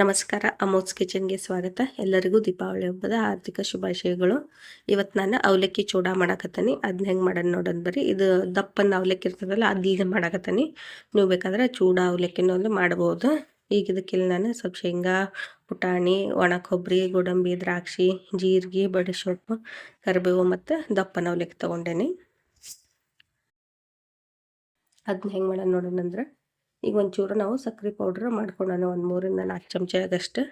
ನಮಸ್ಕಾರ, ಅಮೋಸ್ ಕಿಚನ್ಗೆ ಸ್ವಾಗತ. ಎಲ್ಲರಿಗೂ ದೀಪಾವಳಿ ಹಬ್ಬದ ಆರ್ಥಿಕ ಶುಭಾಶಯಗಳು. ಇವತ್ತು ನಾನು ಅವಲಕ್ಕಿ ಚೂಡ ಮಾಡಕತ್ತೀನಿ. ಅದನ್ನ ಹೆಂಗೆ ಮಾಡೋಣ ನೋಡೋದು ಬರೀ ಇದು ದಪ್ಪನ ಅವಲಕ್ಕಿ ಇರ್ತದಲ್ಲ ಅದ್ಲಿಂದ ಮಾಡಕತ್ತೀನಿ. ನೀವು ಬೇಕಾದ್ರೆ ಚೂಡ ಅವಲಕ್ಕಿನೂ ಒಂದು ಮಾಡ್ಬೋದು. ಈಗ ಇದಕ್ಕೆಲ್ಲ ನಾನು ಸ್ವಲ್ಪ ಶೇಂಗಾ, ಪುಟಾಣಿ, ಒಣ ಕೊಬ್ಬರಿ ಗೋಡಂಬಿ, ದ್ರಾಕ್ಷಿ, ಜೀರಿಗೆ ಬಡಿ ಸೊಪ್ಪು ಕರಿಬೇವು ಮತ್ತು ದಪ್ಪನ ಅವಲಕ್ಕಿ ತೊಗೊಂಡೇನಿ. ಅದನ್ನ ಹೆಂಗೆ ಮಾಡೋಣ ನೋಡೋಣ ಅಂದ್ರೆ ಈಗ ಒಂಚೂರು ನಾವು ಸಕ್ಕರೆ ಪೌಡ್ರ್ ಮಾಡ್ಕೊಂಡಾನ, ಒಂದು ಮೂರಿಂದ ನಾಲ್ಕು ಚಮಚ ಆದಷ್ಟು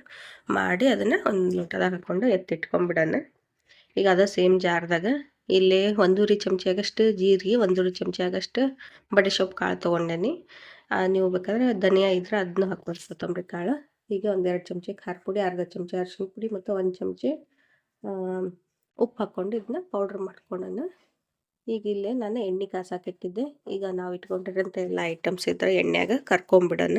ಮಾಡಿ ಅದನ್ನು ಒಂದು ಲೋಟದಾಗ ಹಾಕ್ಕೊಂಡು ಎತ್ತಿಟ್ಕೊಂಡ್ಬಿಡೋಣ ಈಗ ಅದು ಸೇಮ್ ಜಾರ್ದಾಗ ಇಲ್ಲಿ ಒಂದೂವರೆ ಚಮಚ ಆಗಷ್ಟು ಜೀರಿಗೆ, ಒಂದೂವರೆ ಚಮಚ ಆಗಷ್ಟು ಬಡೆ ಸೊಪ್ಪು ಕಾಳು ತೊಗೊಂಡೇನಿ. ನೀವು ಬೇಕಾದ್ರೆ ಧನಿಯಾ ಇದ್ರೆ ಅದನ್ನು ಹಾಕ್ಬೋದು ಕೊತ್ತಂಬರಿ ಕಾಳು. ಈಗ ಒಂದೆರಡು ಚಮಚ ಖಾರ ಪುಡಿ, ಅರ್ಧ ಚಮಚ ಅರಿಶಿನ ಪುಡಿ ಮತ್ತು ಒಂದು ಚಮಚ ಉಪ್ಪು ಹಾಕ್ಕೊಂಡು ಇದನ್ನ ಪೌಡ್ರ್ ಮಾಡ್ಕೊಂಡಾನ. ಈಗ ಇಲ್ಲೇ ನಾನು ಎಣ್ಣೆ ಕಾಸಾಕಿಟ್ಟಿದ್ದೆ ಈಗ ನಾವು ಇಟ್ಕೊಂಡಿರೋಂಥ ಎಲ್ಲ ಐಟಮ್ಸ್ ಇದ್ರೆ ಎಣ್ಣೆಯಾಗ ಕರ್ಕೊಂಬಿಡೋಣ.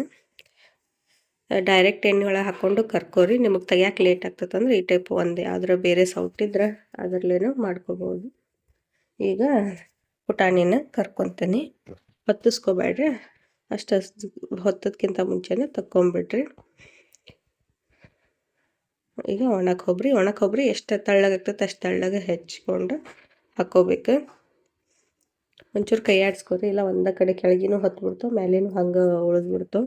ಡೈರೆಕ್ಟ್ ಎಣ್ಣೆ ಒಳಗೆ ಹಾಕ್ಕೊಂಡು ಕರ್ಕೋರಿ. ನಿಮಗೆ ತೆಗಿಯೋಕೆ ಲೇಟ್ ಆಗ್ತದಂದ್ರೆ ಈ ಟೈಪ್ ಒಂದೇ. ಆದರೆ ಬೇರೆ ಸೌಟಿದ್ರೆ ಅದರಲ್ಲೇನೋ ಮಾಡ್ಕೋಬೋದು. ಈಗ ಪುಟಾಣಿನ ಕರ್ಕೊತೀನಿ. ಹೊತ್ತಿಸ್ಕೋಬೇಡ್ರಿ ಅಷ್ಟು ಹೊತ್ತದಕ್ಕಿಂತ ಮುಂಚೆನೇ ತಕ್ಕೊಂಬಿಡ್ರಿ. ಈಗ ಒಣ ಕೊಬ್ಬರಿ ಒಣ ಕೊಬ್ಬರಿ ಎಷ್ಟು ತಳ್ಳಗಾಗ್ತದೆ ಅಷ್ಟು ತೆಳ್ಳಗೆ ಹೆಚ್ಚಿಕೊಂಡು ಹಾಕ್ಕೋಬೇಕು. ಒಂಚೂರು ಕೈ ಆಡಿಸ್ಕೊರಿ. ಇಲ್ಲ, ಒಂದ ಕಡೆ ಕೆಳಗಿನೂ ಹೊತ್ಬಿಡ್ತು ಮೇಲೇನು ಹಂಗೆ ಉಳಿದ್ಬಿಡ್ತು.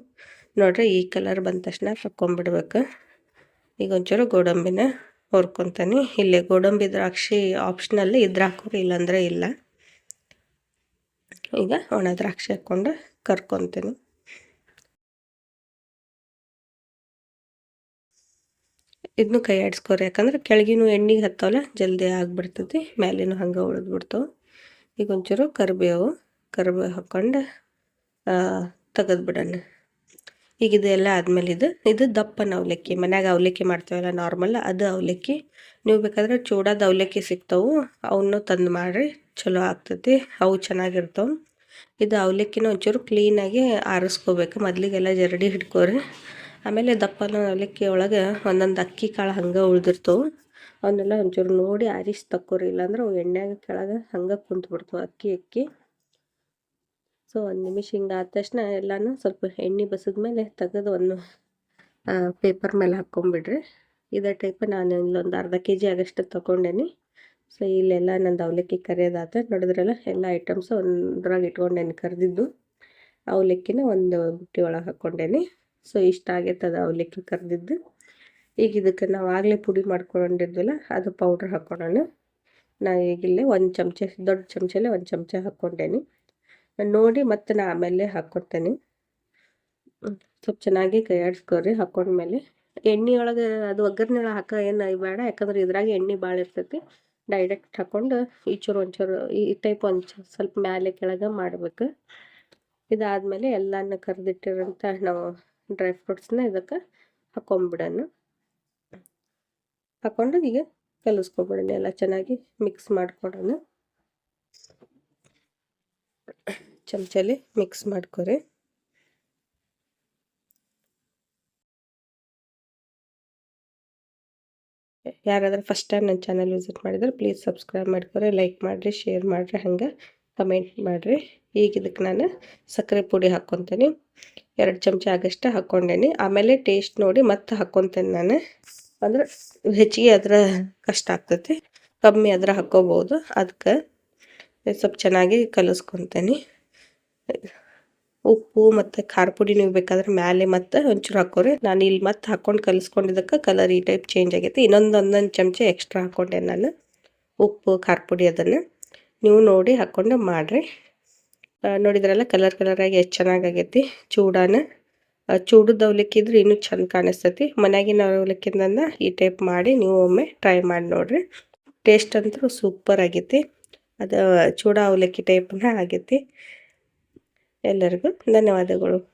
ನೋಡ್ರಿ, ಈ ಕಲರ್ ಬಂದ ತಕ್ಷಣ ತಕ್ಕೊಂಬಿಡ್ಬೇಕು. ಈಗ ಒಂಚೂರು ಗೋಡಂಬಿನ ಹೊರ್ಕೊತಾನೆ. ಇಲ್ಲೇ ಗೋಡಂಬಿ ದ್ರಾಕ್ಷಿ ಆಪ್ಷನಲ್ಲಿ ಇದ್ರೆ ಹಾಕೋರಿ, ಇಲ್ಲಾಂದರೆ ಇಲ್ಲ. ಈಗ ಒಣ ದ್ರಾಕ್ಷಿ ಹಾಕ್ಕೊಂಡು ಕರ್ಕೊತೀನಿ. ಇದನ್ನು ಕೈ ಆಡಿಸ್ಕೋರಿ. ಯಾಕಂದ್ರೆ ಕೆಳಗಿನೂ ಎಣ್ಣೆಗೆ ಹತ್ತವಲ್ಲ ಜಲ್ದಿ ಆಗಿಬಿಡ್ತೈತಿ ಮೇಲಿನೂ ಹಂಗೆ ಉಳಿದ್ಬಿಡ್ತಾವೆ ಈಗ ಒಂಚೂರು ಕರಿಬೇವು ಕರಿಬೇವು ಹಾಕ್ಕೊಂಡು ತೆಗೆದು ಬಿಡೋಣ ಈಗ ಇದೆಲ್ಲ ಆದಮೇಲೆ ಇದು ಇದು ದಪ್ಪನ ಅವಲಕ್ಕಿ, ಮನ್ಯಾಗ ಅವಲಕ್ಕಿ ಮಾಡ್ತೇವಲ್ಲ ನಾರ್ಮಲ್, ಅದು ಅವಲಕ್ಕಿ. ನೀವು ಬೇಕಾದ್ರೆ ಚೂಡಾದ ಅವಲಕ್ಕಿ ಸಿಗ್ತಾವೆ, ಅವನ್ನೂ ತಂದು ಮಾಡಿರಿ, ಚಲೋ ಆಗ್ತೈತಿ, ಅವು ಚೆನ್ನಾಗಿರ್ತಾವೆ. ಇದು ಅವಲಕ್ಕಿನ ಒಂಚೂರು ಕ್ಲೀನಾಗಿ ಆರಿಸ್ಕೋಬೇಕು, ಮೊದಲಿಗೆಲ್ಲ ಜರಡಿ ಹಿಡ್ಕೋರಿ. ಆಮೇಲೆ ದಪ್ಪನ ಅವಲಕ್ಕಿ ಒಳಗೆ ಒಂದೊಂದು ಅಕ್ಕಿ ಕಾಳು ಹಂಗೆ ಉಳ್ದಿರ್ತವೆ. ಅವನ್ನೆಲ್ಲ ಒಂಚೂರು ನೋಡಿ ಆರಿಸಿ ತಕ್ಕೋರಿ, ಇಲ್ಲಾಂದ್ರೆ ಅವು ಎಣ್ಣೆಗೆ ಕೆಳಗೆ ಹಂಗೆ ಕುಂತ್ಬಿಡ್ತು ಅಕ್ಕಿ ಅಕ್ಕಿ. ಸೊ ಒಂದು ನಿಮಿಷ ಹಿಂಗೆ ತಕ್ಷಣ ಎಲ್ಲನೂ ಸ್ವಲ್ಪ ಎಣ್ಣೆ ಬಸಿದ್ಮೇಲೆ ತೆಗೆದು ಒಂದು ಪೇಪರ್ ಮೇಲೆ ಹಾಕ್ಕೊಂಬಿಡ್ರಿ. ಇದೇ ಟೈಪ್ ನಾನು ಇಲ್ಲೊಂದು ಅರ್ಧ ಕೆ ಜಿ ಆಗಷ್ಟು ತೊಗೊಂಡೇನಿ. ಸೊ ಇಲ್ಲೆಲ್ಲ ನಂದು ಅವಲಕ್ಕಿ ಕರಿಯೋದಾತ. ನೋಡಿದ್ರೆಲ್ಲ, ಎಲ್ಲ ಐಟಮ್ಸ್ ಒಂದ್ರಾಗ ಇಟ್ಕೊಂಡೇನಿ ಕರೆದಿದ್ದು. ಅವಲಕ್ಕಿನ ಒಂದು ಬುಟ್ಟಿ ಒಳಗೆ ಹಾಕ್ಕೊಂಡೇನಿ. ಸೊ ಇಷ್ಟ ಆಗೈತದ ಅವಲಕ್ಕಿ ಕರೆದಿದ್ದು. ಈಗ ಇದಕ್ಕೆ ನಾವು ಆಗಲೇ ಪುಡಿ ಮಾಡ್ಕೊಂಡಿದ್ವಲ್ಲ, ಅದು ಪೌಡ್ರ್ ಹಾಕ್ಕೊಳ್ಳೋಣ ನಾನು ಈಗಿಲ್ಲೇ ಒಂದು ಚಮಚ, ದೊಡ್ಡ ಚಮಚಲ್ಲೇ ಒಂದು ಚಮಚ ಹಾಕ್ಕೊಂಡೇನಿ. ನೋಡಿ ಮತ್ತೆ ನಾನು ಆಮೇಲೆ ಹಾಕ್ಕೊಡ್ತೇನೆ. ಸ್ವಲ್ಪ ಚೆನ್ನಾಗಿ ಕೈ ಆಡಿಸ್ಕೊರಿ ಹಾಕ್ಕೊಂಡ್ಮೇಲೆ ಎಣ್ಣೆ ಒಳಗೆ ಅದು ಒಗ್ಗರಣೆ ಒಳಗೆ ಹಾಕೋ ಏನು ಬೇಡ, ಯಾಕಂದ್ರೆ ಇದ್ರಾಗ ಎಣ್ಣೆ ಭಾಳ ಇರ್ತೈತಿ. ಡೈರೆಕ್ಟ್ ಹಾಕ್ಕೊಂಡು ಈಚೂರು ಒಂಚೂರು, ಈ ಟೈಪ್ ಒಂದು ಸ್ವಲ್ಪ ಮೇಲೆ ಕೆಳಗೆ ಮಾಡಬೇಕು. ಇದಾದಮೇಲೆ ಎಲ್ಲನ ಕರೆದಿಟ್ಟಿರೋಂಥ ನಾವು ಡ್ರೈ ಫ್ರೂಟ್ಸ್ನ ಇದಕ್ಕೆ ಹಾಕ್ಕೊಂಬಿಡೋಣ ಹಾಕ್ಕೊಂಡು ಈಗ ಕಲಿಸ್ಕೊಬಿಡೋಣ ಎಲ್ಲ ಚೆನ್ನಾಗಿ ಮಿಕ್ಸ್ ಮಾಡ್ಕೊಡೋಣ. ಚಮಚಲ್ಲಿ ಮಿಕ್ಸ್ ಮಾಡ್ಕೊರಿ. ಯಾರಾದ್ರೂ ಫಸ್ಟ್ ಟೈಮ್ ನನ್ನ ಚಾನಲ್ ವಿಸಿಟ್ ಮಾಡಿದ್ರೆ ಪ್ಲೀಸ್ ಸಬ್ಸ್ಕ್ರೈಬ್ ಮಾಡ್ಕೊರಿ ಲೈಕ್ ಮಾಡಿರಿ ಶೇರ್ ಮಾಡಿರಿ, ಹಂಗೆ ಕಮೆಂಟ್ ಮಾಡಿರಿ. ಈಗ ಇದಕ್ಕೆ ನಾನು ಸಕ್ಕರೆ ಪುಡಿ ಹಾಕ್ಕೊತೀನಿ. ಎರಡು ಚಮಚ ಆಗಷ್ಟೇ ಹಾಕ್ಕೊಂಡೇನಿ. ಆಮೇಲೆ ಟೇಸ್ಟ್ ನೋಡಿ ಮತ್ತೆ ಹಾಕ್ಕೊತೇನೆ ನಾನು. ಅಂದ್ರೆ ಹೆಚ್ಚಿಗೆ ಅದ್ರ ಕಷ್ಟ ಆಗ್ತೈತಿ. ಕಮ್ಮಿ ಅದರ ಹಾಕೋಬಹುದು ಅದಕ್ಕೆ ಸ್ವಲ್ಪ ಚೆನ್ನಾಗಿ ಕಲಿಸ್ಕೊತೀನಿ. ಉಪ್ಪು ಮತ್ತು ಖಾರ ಪುಡಿ ನೀವು ಬೇಕಾದ್ರೆ ಮ್ಯಾಲೆ ಮತ್ತೆ ಒಂಚೂರು ಹಾಕೋರಿ. ನಾನು ಇಲ್ಲಿ ಮತ್ತೆ ಹಾಕ್ಕೊಂಡು ಕಲಿಸ್ಕೊಂಡಿದ್ದಕ್ಕೆ ಕಲರ್ ಈ ಟೈಪ್ ಚೇಂಜ್ ಆಗೈತೆ. ಇನ್ನೊಂದು ಒಂದೊಂದು ಚಮಚ ಎಕ್ಸ್ಟ್ರಾ ಹಾಕ್ಕೊಂಡೆ ನಾನು. ಉಪ್ಪು, ಖಾರ ಪುಡಿ ಅದನ್ನು ನೀವು ನೋಡಿ ಹಾಕ್ಕೊಂಡು ಮಾಡಿರಿ. ನೋಡಿದ್ರಲ್ಲ ಕಲರ್ ಕಲರಾಗಿ ಎಷ್ಟು ಚೆನ್ನಾಗಾಗೈತಿ ಚೂಡಾನ. ಚೂಡದ ಅವಲಕ್ಕಿ ಇದ್ರೆ ಇನ್ನೂ ಚಂದ ಕಾಣಿಸ್ತೈತಿ. ಮನೆಯಾಗಿನ ಅವಲಕ್ಕಿಂದ ಈ ಟೈಪ್ ಮಾಡಿ ನೀವು ಒಮ್ಮೆ ಟ್ರೈ ಮಾಡಿ ನೋಡಿರಿ. ಟೇಸ್ಟ್ ಅಂತೂ ಸೂಪರ್ ಆಗೈತಿ. ಅದು ಚೂಡ ಅವಲಕ್ಕಿ ಟೈಪ್ನ ಆಗೈತಿ. ಎಲ್ಲರಿಗೂ ಧನ್ಯವಾದಗಳು.